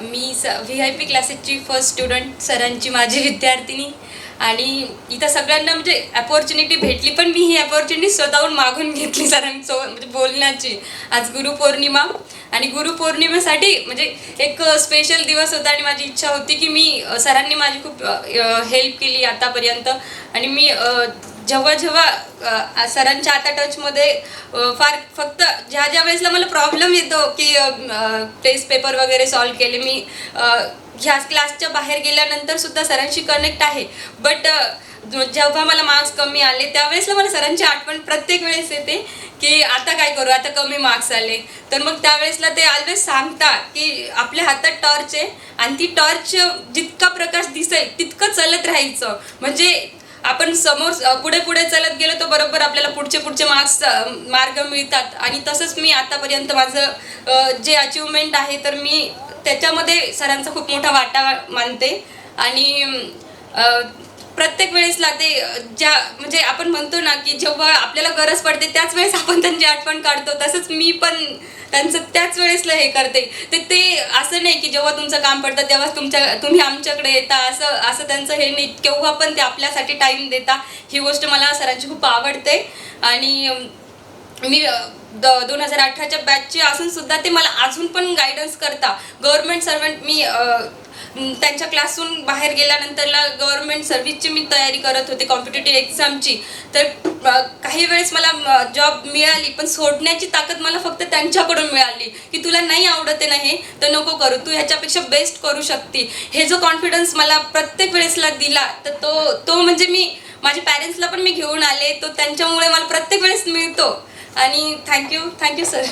Me S V I P क्लासेसची first student सरांची माझी विद्यार्थिनी. आणि इथं सगळ्यांना म्हणजे अपॉर्च्युनिटी भेटली पण मी ही अपॉर्च्युनिटी स्वतःहून मागून घेतली सरांसोबत म्हणजे बोलण्याची. आज गुरुपौर्णिमा आणि गुरुपौर्णिमेसाठी म्हणजे एक स्पेशल दिवस होता आणि माझी इच्छा होती की मी सरांनी माझी खूप हेल्प केली आतापर्यंत. आणि मी जेव्हा जेव्हा सरांच्या आता टचमध्ये फार फक्त ज्या ज्या वेळेसला मला प्रॉब्लेम येतो की टेस्ट पेपर वगैरे सॉल्व केले मी ह्या क्लासच्या बाहेर गेल्यानंतर सुद्धा सरांशी कनेक्ट आहे. बट जेव्हा मला मार्क्स कमी आले त्यावेळेसला मला सरांची आठवण प्रत्येक वेळेस येते की आता काय करू आता कमी मार्क्स आले. तर मग त्यावेळेसला ते ऑलवेज सांगता की आपल्या हातात टॉर्च आहे आणि ती टॉर्च जितका प्रकाश दिसेल तितकं चालत राहायचं. म्हणजे आपण समोर पुढे पुढे चालत गेलो तर बरोबर आपल्याला पुढचे पुढचे मार्क्स मार्ग मिळतात. आणि तसंच मी आतापर्यंत माझं जे अचिव्हमेंट आहे तर मी त्याच्यामध्ये सरांचा खूप मोठा वाटा मानते. आणि प्रत्येक वेळेसला ते ज्या म्हणजे आपण म्हणतो ना की जेव्हा आपल्याला गरज पडते त्याच वेळेस आपण त्यांची आठवण काढतो. तसंच मी पण त्यांचं त्याच वेळेसला हे करते. ते ते असं नाही की जेव्हा तुमचं काम पडतं तेव्हा तुमच्या तुम्ही आमच्याकडे येता. असं असं त्यांचं हे नाही. केव्हा पण ते आपल्यासाठी टाईम देता. ही गोष्ट मला सरांची खूप आवडते. आणि मी द दोन हजार अठराच्या बॅचची असून सुद्धा ते मला अजून पण गायडन्स करता. गव्हर्मेंट सर्वंट मी त्यांच्या क्लासहून बाहेर गेल्यानंतरला गव्हर्नमेंट सर्व्हिसची मी तयारी करत होते कॉम्पिटेटिव्ह एक्झामची तर काही वेळेस मला जॉब मिळाली पण सोडण्याची ताकद मला फक्त त्यांच्याकडून मिळाली की तुला नाही आवडत आहे ना हे तर नको करू तू ह्याच्यापेक्षा बेस्ट करू शकते. हे जो कॉन्फिडन्स मला प्रत्येक वेळेसला दिला तर तो तो म्हणजे मी माझ्या पॅरेंट्सला पण मी घेऊन आले तो त्यांच्यामुळे मला प्रत्येक वेळेस मिळतो. आणि थँक्यू थँक्यू सर